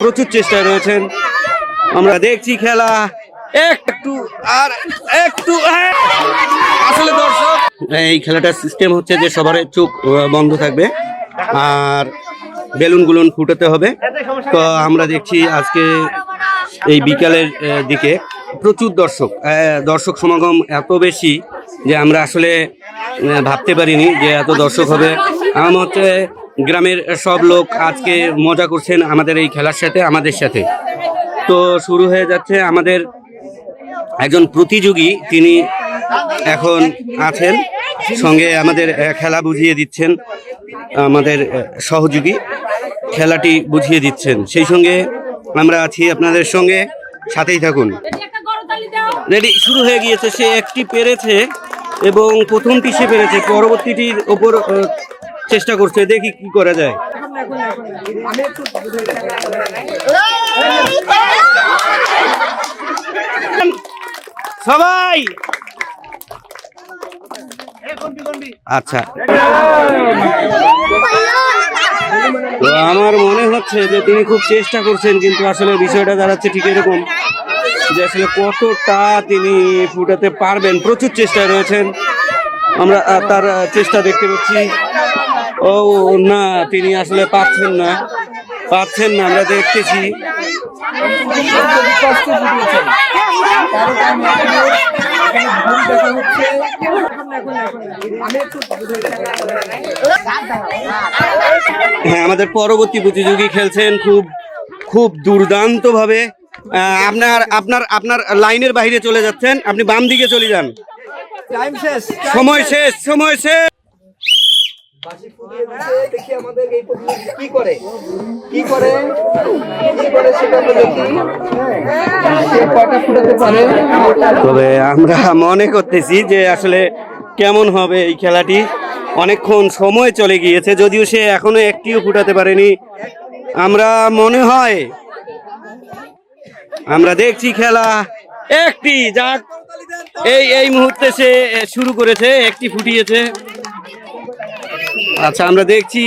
প্রচুর চেষ্টায় রয়েছেন। আমরা দেখছি খেলা। একটু আর একটু হ্যাঁ। আসলে দর্শক, এই খেলাটার সিস্টেম হচ্ছে যে সবার চোখ বন্ধ থাকবে আর বেলুন গুলুন ফুটাতে হবে। তো আমরা দেখছি আজকে এই বিকালের দিকে প্রচুর দর্শক দর্শক সমাগম এত বেশি যে আমরা আসলে ভাবতে পারিনি যে এত দর্শক হবে। আমার হচ্ছে গ্রামের সব লোক আজকে মজা করছেন আমাদের এই খেলার সাথে, আমাদের সাথে। তো শুরু হয়ে যাচ্ছে আমাদের একজন প্রতিযোগী, তিনি এখন আছেন, সঙ্গে আমাদের খেলা বুঝিয়ে দিচ্ছেন, আমাদের সহযোগী খেলাটি বুঝিয়ে দিচ্ছেন। সেই সঙ্গে আমরা আছি আপনাদের সঙ্গে, সাথেই থাকুন। রেডি শুরু হয়ে গিয়েছে। সে একটি পেরেছে এবং প্রথমটি সে পেরেছে। পরবর্তীটির ওপর চেষ্টা করছে, দেখি কি করা যায়। সবাই! আচ্ছা। তো আমার মনে হচ্ছে যে তিনি খুব চেষ্টা করছেন, কিন্তু আসলে বিষয়টা দাঁড়াচ্ছে ঠিক এরকম যে আসলে কতটা তিনি ফুটাতে পারবেন। প্রচুর চেষ্টায় রয়েছেন। আমরা তার চেষ্টা দেখতে পাচ্ছি। ও না তিনি আসলে পাচ্ছেন না। পাচ্ছেন না আমরা দেখতেছি। হ্যাঁ আমাদের পরবর্তী প্রতিযোগী খেলছেন খুব খুব দুর্দান্ত ভাবে আপনার আপনার আপনার লাইনের বাইরে চলে যাচ্ছেন। আপনি বাম দিকে চলে যান। সময় শেষ সময় শেষ। বাসি ফুটিয়ে দিচ্ছে দেখি আমাদের এই প্রতিযোগী কি করে? কি করে? কি করে সেটা আমরা দেখি। হ্যাঁ। সে কয়টা ফুটাতে পারে? তবে আমরা মনে করতেছি যে আসলে কেমন হবে এই খেলাটি। অনেকক্ষণ সময় চলে গিয়েছে যদিও সে এখনও একটিও ফুটাতে পারেনি। আমরা মনে হয় আমরা দেখছি খেলা একটি যাক। এই এই মুহূর্তে সে শুরু করেছে একটি ফুটিয়েছে। আচ্ছা আমরা দেখছি।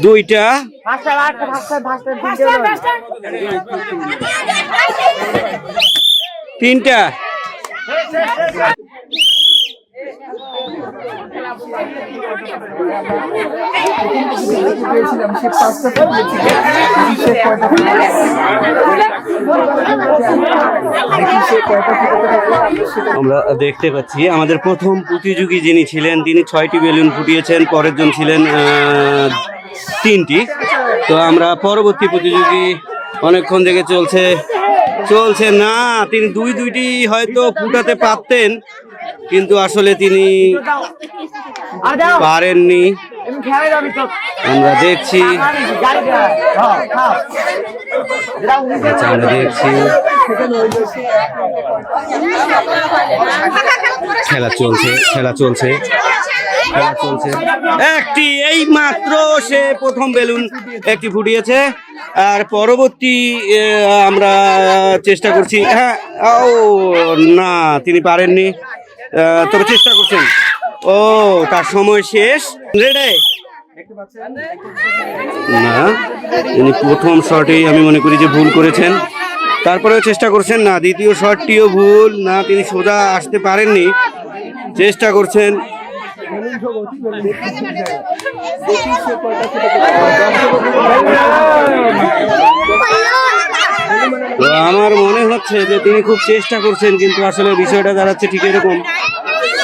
দুইটা। তিনটা। আমরা দেখতে পাচ্ছি, আমাদের প্রথম প্রতিযোগী যিনি ছিলেন, তিনি ছয়টি বেলুন ফুটিয়েছেন পরের জন ছিলেন তিনটি। তো আমরা পরবর্তী প্রতিযোগী অনেকক্ষণ থেকে চলছে চলছে না, তিনি দুই দুইটি হয়তো ফুটাতে পারতেন, কিন্তু আসলে তিনি পারেননি। আমরা দেখছি। আচ্ছা, আমরা দেখছি। চলছে খেলা চলছে। খেলা চলছে। একটি এই মাত্র সে প্রথম বেলুন একটি ফুটিয়েছে। আর পরবর্তী আমরা চেষ্টা করছি। হ্যাঁ ও না তিনি পারেননি। তবে চেষ্টা করছেন। ও তার সময় শেষ। রেডে? না প্রথম শটেই আমি মনে করি যে ভুল করেছেন। তারপরেও চেষ্টা করছেন না, দ্বিতীয় শটটিও ভুল, না তিনি সোজা আসতে পারেননি। চেষ্টা করছেন। আমার মনে হচ্ছে যে তিনি খুব চেষ্টা করছেন, কিন্তু আসলে বিষয়টা দাঁড়াচ্ছে ঠিক এরকম।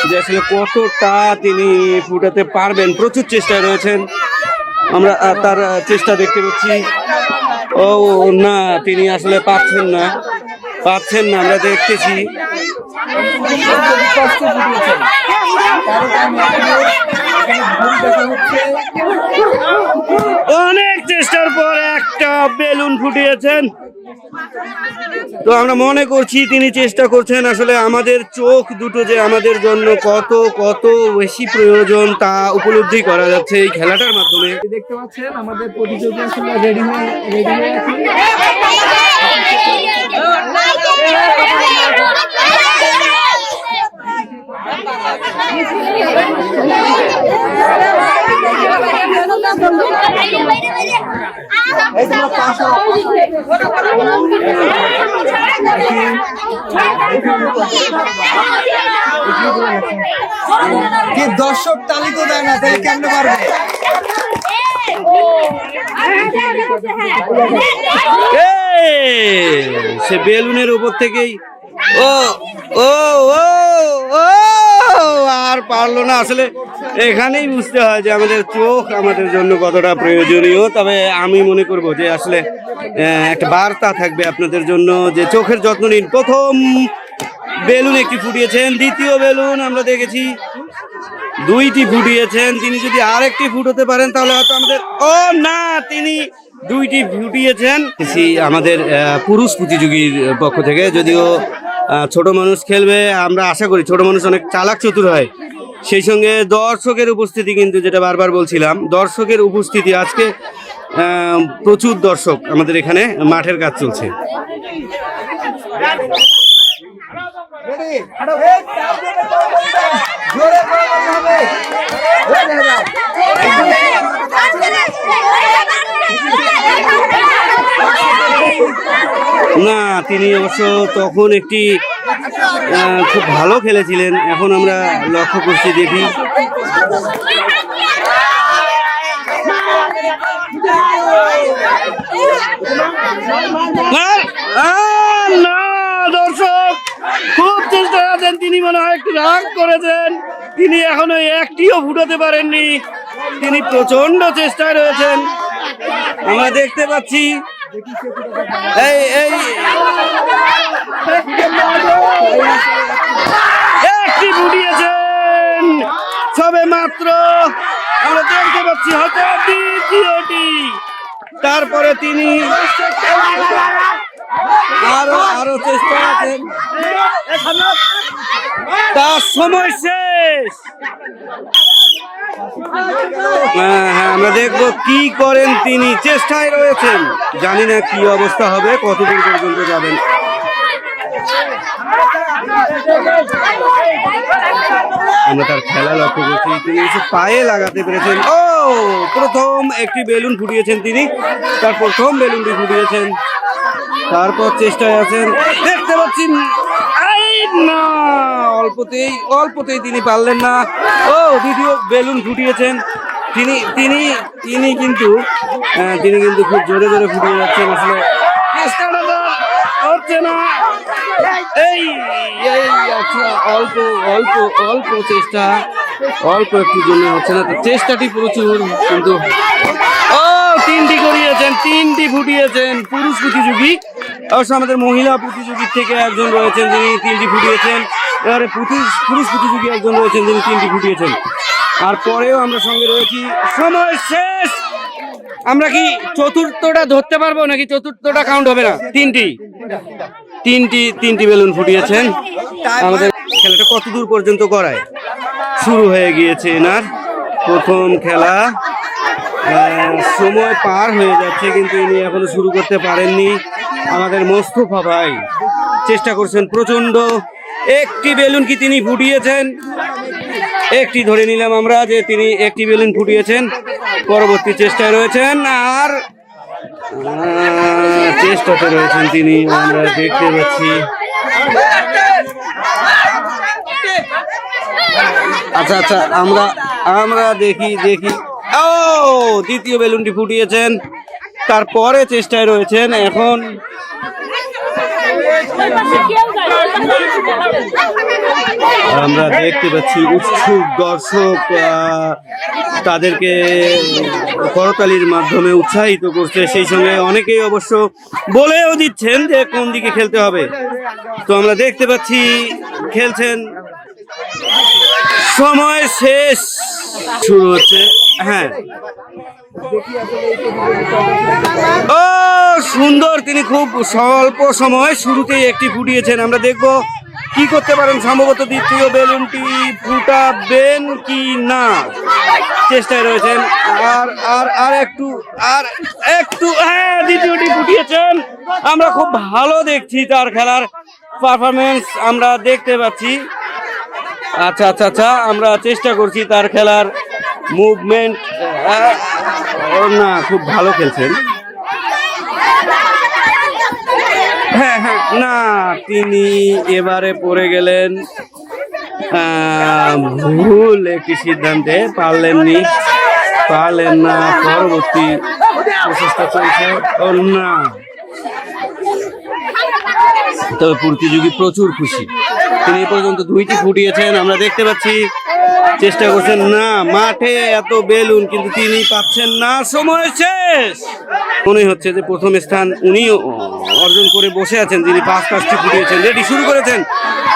যে আসলে কতটা তিনি ফুটাতে পারবেন। প্রচুর চেষ্টায় রয়েছেন। আমরা তার চেষ্টা দেখতে পাচ্ছি। ও, না, তিনি আসলে পাচ্ছেন না। পাচ্ছেন না, আমরা দেখতেছি। অনেক চেষ্টার পর একটা বেলুন ফুটিয়েছেন। তো আমরা মনে করছি তিনি চেষ্টা করছেন আসলে আমাদের চোখ দুটো যে আমাদের জন্য কত কত বেশি প্রয়োজন তা উপলব্ধি করা যাচ্ছে এই খেলাটার মাধ্যমে। দেখতে পাচ্ছেন আমাদের প্রতিযোগী আসলে রেডি হয়ে রেডি হয়ে আছে কি দর্শক তালি তো দেয় না, তাহলে কেমনে পারবে? সে বেলুনের উপর থেকেই। ও ও ও ও। আর পারল না। আসলে এখানেই বুঝতে হয় যে আমাদের চোখ আমাদের জন্য কতটা প্রয়োজনীয়। তবে আমি মনে করব যে আসলে একটা বার্তা থাকবে আপনাদের জন্য যে চোখের যত্ন নিন। প্রথম বেলুন একটি ফুটিয়েছেন, দ্বিতীয় বেলুন আমরা দেখেছি দুইটি ফুটিয়েছেন। তিনি যদি আরেকটি ফুটোতে পারেন, তাহলে হয়তো আমাদের, ও না, তিনি দুইটি ফুটিয়েছেন। আমাদের পুরুষ প্রতিযোগীর পক্ষ থেকে, যদিও ছোট মানুষ খেলবে, আমরা আশা করি ছোট মানুষ অনেক চালাক চতুর হয়। সেই সঙ্গে দর্শকের উপস্থিতি কিন্তু যেটা বারবার বলছিলাম, দর্শকের উপস্থিতি আজকে প্রচুর দর্শক আমাদের এখানে মাঠের কাজ চলছে করে বলতে হবে এই দেখা যাক। না তিনি অবশ্য তখন একটি খুব ভালো খেলেছিলেন। এখন আমরা লক্ষ্য করছি দেখি। না, দর্শক খুব চেষ্টা আছেন। তিনি মনে হয় একটু রাগ করেছেন। তিনি এখনও একটিও ফুটাতে পারেননি। তিনি প্রচণ্ড চেষ্টায় রয়েছেন। আমরা দেখতে পাচ্ছি এই এই। একটি ফুটিয়েছেন সবে মাত্র আমরা দেখতে পাচ্ছি হয়তো দ্বিতীয়টি তারপরে তিনি আরও আরও চেষ্টা আছেন। তার সময় শেষ। হ্যাঁ আমরা দেখব কি করেন তিনি। চেষ্টায় রয়েছেন। জানি না কি অবস্থা হবে, কতদূর পর্যন্ত যাবেন। আমরা তার খেলা লক্ষ্য করছি। তিনি পায়ে লাগাতে পেরেছেন। ও, প্রথম একটি বেলুন ফুটিয়েছেন তিনি। তার প্রথম বেলুনটি ফুটিয়েছেন। তারপর চেষ্টায় আছেন। দেখতে পাচ্ছি না! অল্পতেই অল্পতেই তিনি পারলেন না। ও, দ্বিতীয় বেলুন ফুটিয়েছেন। তিনি তিনি তিনি কিন্তু তিনি কিন্তু খুব জোরে জোরে ফুটিয়ে যাচ্ছেন আসলে। আচ্ছা অল্প অল্প চেষ্টা। অল্প চেষ্টাটি প্রচুর ও, তিনটি করিয়েছেন, তিনটি ফুটিয়েছেন। পুরুষ প্রতিযোগী আমাদের মহিলা প্রতিযোগীর থেকে একজন রয়েছেন যিনি তিনটি ফুটিয়েছেন। এবারে পুরুষ পুরুষ প্রতিযোগী একজন রয়েছেন যিনি তিনটি ফুটিয়েছেন। আর পরেও আমরা সঙ্গে রয়েছি। সময় শেষ! আমরা কি চতুর্থটা ধরতে পারব নাকি চতুর্থটা কাউন্ট হবে না? তিনটি। তিনটি তিনটি বেলুন ফুটিয়েছেন। আমাদের খেলাটা কত দূর পর্যন্ত করায় শুরু হয়ে গিয়েছে এনার প্রথম খেলা। সময় পার হয়ে যাচ্ছে, কিন্তু ইনি এখনও শুরু করতে পারেননি। আমাদের মোস্তফা ভাই চেষ্টা করছেন প্রচণ্ড একটি বেলুন কি তিনি ফুটিয়েছেন? একটি ধরে নিলাম আমরা যে তিনি একটি বেলুন ফুটিয়েছেন। পরবর্তী চেষ্টায় রয়েছেন আর চেষ্টাতে রয়েছেন তিনি। আমরা দেখতে পাচ্ছি। আচ্ছা আচ্ছা আমরা আমরা দেখি দেখি। ও, দ্বিতীয় বেলুনটি ফুটিয়েছেন। তারপরে চেষ্টায় রয়েছেন এখন আমরা দেখতে পাচ্ছি উৎসুক দর্শক তাদেরকে করতালির মাধ্যমে উৎসাহিত করছে। সেই সঙ্গে অনেকেই অবশ্য বলেও দিচ্ছেন যে কোন দিকে খেলতে হবে। তো আমরা দেখতে পাচ্ছি, খেলছেন সময় শেষ। শুরু হচ্ছে। হ্যাঁ। ও, সুন্দর, তিনি খুব স্বল্প সময় শুরুতেই একটি ফুটিয়েছেন। আমরা দেখব কি করতে পারেন সম্ভবত দ্বিতীয় বেলুনটি ফুটাবেন কি না। চেষ্টায় রয়েছেন। আর আর আর একটু আর একটু হ্যাঁ দ্বিতীয়টি ফুটিয়েছেন। আমরা খুব ভালো দেখছি তার খেলার পারফরমেন্স আমরা দেখতে পাচ্ছি। আচ্ছা আচ্ছা আচ্ছা আমরা চেষ্টা করছি তার খেলার মুভমেন্ট না খুব ভালো খেলছেন। হ্যাঁ হ্যাঁ না, তিনি এবারে পড়ে গেলেন ভুল একটি সিদ্ধান্তে পারলেননি, পারলেন না, পরবর্তী প্রচেষ্টা চলছে না। তবে প্রতিযোগী প্রচুর খুশি। তিনি এ পর্যন্ত দুইটি ফুটিয়েছেন, আমরা দেখতে পাচ্ছি, চেষ্টা করছেন, না, মাঠে এত বেলুন কিন্তু তিনি পাচ্ছেন না, সময় শেষ। মনে হচ্ছে যে প্রথম স্থান উনি অর্জন করে বসে আছেন যিনি পাঁচ পাঁচটি ফুটিয়েছেন। রেডি শুরু করেছেন।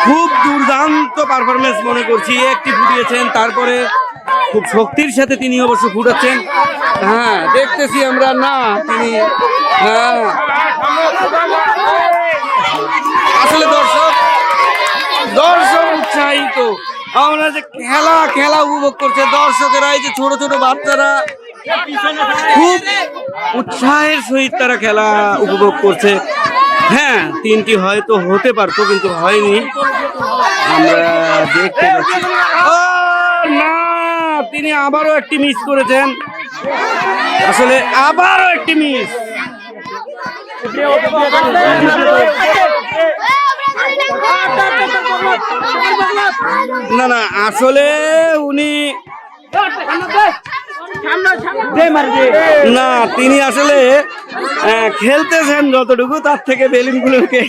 খুব দুর্দান্ত পারফরমেন্স মনে করছি, একটি ফুটিয়েছেন, তারপরে খুব শক্তির সাথে তিনি অবশ্য ফুটাচ্ছেন। হ্যাঁ দেখতেছি আমরা, না, তিনি হ্যাঁ। আসলে দর্শক দর্শক উৎসাহিত। আমরা যে খেলা খেলা উপভোগ করছে, দর্শকেরা, এই যে ছোট ছোট বাচ্চারা খুব উৎসাহের সহিত তারা খেলা উপভোগ করছে। হ্যাঁ তিনটি হয়তো হতে পারতো, কিন্তু হয়নি। আমরা দেখতে পাচ্ছি। না, তিনি আবারও একটি মিস করেছেন। আসলে আবারও একটি মিস না না আসলে উনি না তিনি আসলে খেলতেছেন যতটুকু তার থেকে বেলুনগুলোকে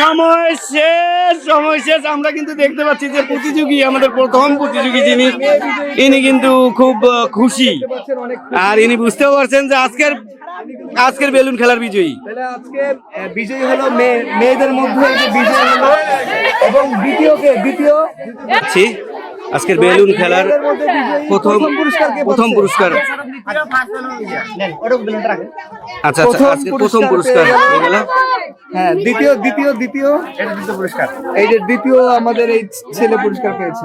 সময় শেষ সময় শেষ। আমরা কিন্তু দেখতে পাচ্ছি যে প্রতিযোগী আমাদের প্রথম প্রতিযোগী যিনি ইনি কিন্তু খুব খুশি। আর ইনি বুঝতেও পারছেন যে আজকের আজকের বেলুন খেলার বিজয়ী। আজকে বিজয়ী হলো মেয়ে মেয়েদের মধ্যে বিজয়ী হলো এবং দ্বিতীয়কে দ্বিতীয়? আজকের বেলুন খেলার বিজয়ী প্রথম প্রথম পুরস্কার কে প্রথম পুরস্কার। আচ্ছা আচ্ছা। প্রথম আজকে প্রথম পুরস্কার হয়ে হ্যাঁ দ্বিতীয় দ্বিতীয় দ্বিতীয় পুরস্কার। এই যে দ্বিতীয় আমাদের এই ছেলে পুরস্কার পেয়েছে।